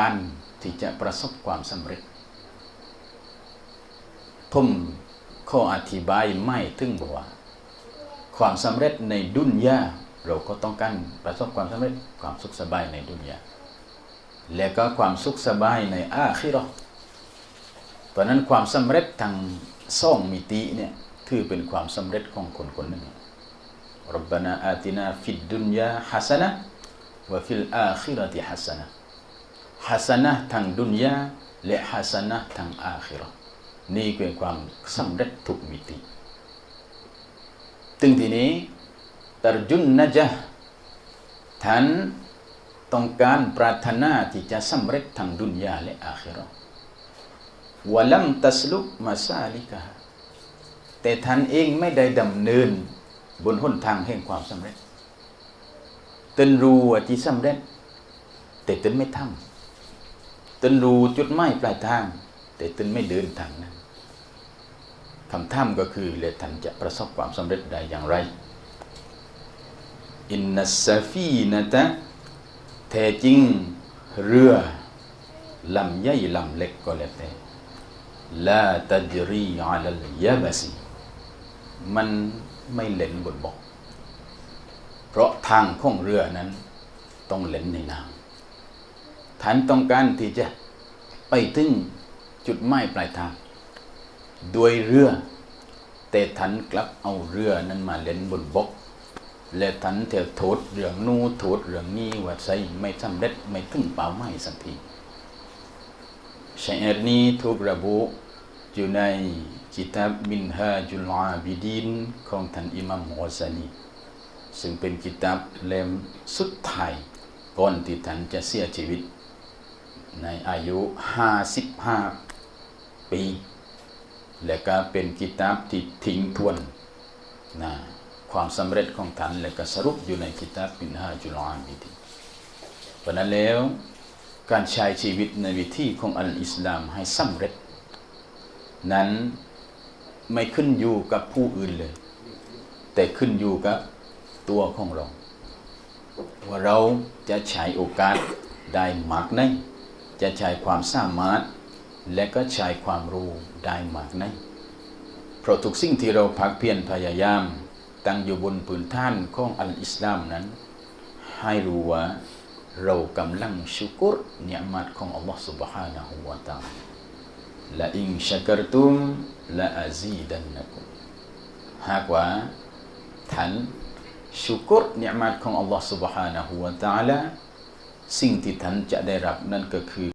การที่จะประสบความสำเร็จ ผมข้ออธิบายไม่ถึงบอว่า ความสำเร็จในดุนยาเราก็ต้องการประสบความสำเร็จความสุขสบายในดุนยาและก็ความสุขสบายในอาคิรอเพราะนั้นความสำเร็จทางส่องมิติเนี่ยถือเป็นความสำเร็จของคนคนหนึ่งรับบานาอาตินาฟิดดุนยาฮัสนะวะฟิลอาคิรติฮัสนะ ทางดุนยาและฮัสนะทางอาคิราะห์นี่เป็นความสำเร็จทุกมิติถึงทีนี้ตรจุนนะจ๊ะท่านต้องการปรารถนาที่จะสำเร็จทางดุนยาและอาคิราะห์วะลัมตัสลุกมาซาลิกะแต่ท่านเองไม่ได้ดำเนินบนหนทางแห่งความสำเร็จตนรู้ว่าที่สำเร็จ แต่ตนไม่ทำ ตนรู้จุดหมายปลายทาง แต่ตนไม่เดินทางนั้นคำถามก็คือแลท่านจะประสบความสำเร็จได้อย่างไรอินนัสซาฟีนะตะแท้จริงเรือลำใหญ่ลำเล็กก็แล้วแต่ลาตัจรีอาลลยาบซีมันไม่เล่นบนบก เพราะทางของเรือนั้นต้องเล่นในน้ำ ท่านต้องการที่จะไปถึงจุดหมายปลายทางโดยเรือ แต่ท่านกลับเอาเรือนั้นมาเล่นบนบก และท่านเถอะโทษเรื่องนู้โทษเรื่องนี้ว่าใส่ไม่สำเร็จไม่ถึงเป้าหมายสักทีชัยรนี้ถูกระบุอยู่ในกิตาบมินฮาจุลอาบิดินของท่านอิมัมมอซาลีซึ่งเป็นกิตาบเล่มสุดท้ายก่อนที่ท่านจะเสียชีวิต ในอายุ 55 ปี และก็เป็นกิตาบที่ทิ้งทวนนะความสำเร็จของท่านและก็สรุปอยู่ในกิตาบมินฮาจุลอาบิดินเพราะนั้นแล้วการใช้ชีวิตในวิธีของอัลอิสลามให้สำเร็จ นั้นไม่ขึ้นอยู่กับผู้อื่นเลย แต่ขึ้นอยู่กับตัวของเรา ว่าเราจะใช้โอกาสได้มากไหน จะใช้ความสามารถ และก็ใช้ความรู้ได้มากไหนเพราะทุกสิ่งที่เราพักเพียรพยายาม ตั้งอยู่บนพื้นฐานของอัลอิสลามนั้น ให้รู้ว่าเรากำลังชุกรเนียมัดของอัลลอฮ์ سبحانه และ تعالى ละอิงชักรตุมละอาซีดันนะกุมหากว่าท่านชุกรเนียมัดของอัลลอฮ์ سبحانه และ تعالى สิ่งที่ท่านจะได้รับนั่นก็คือ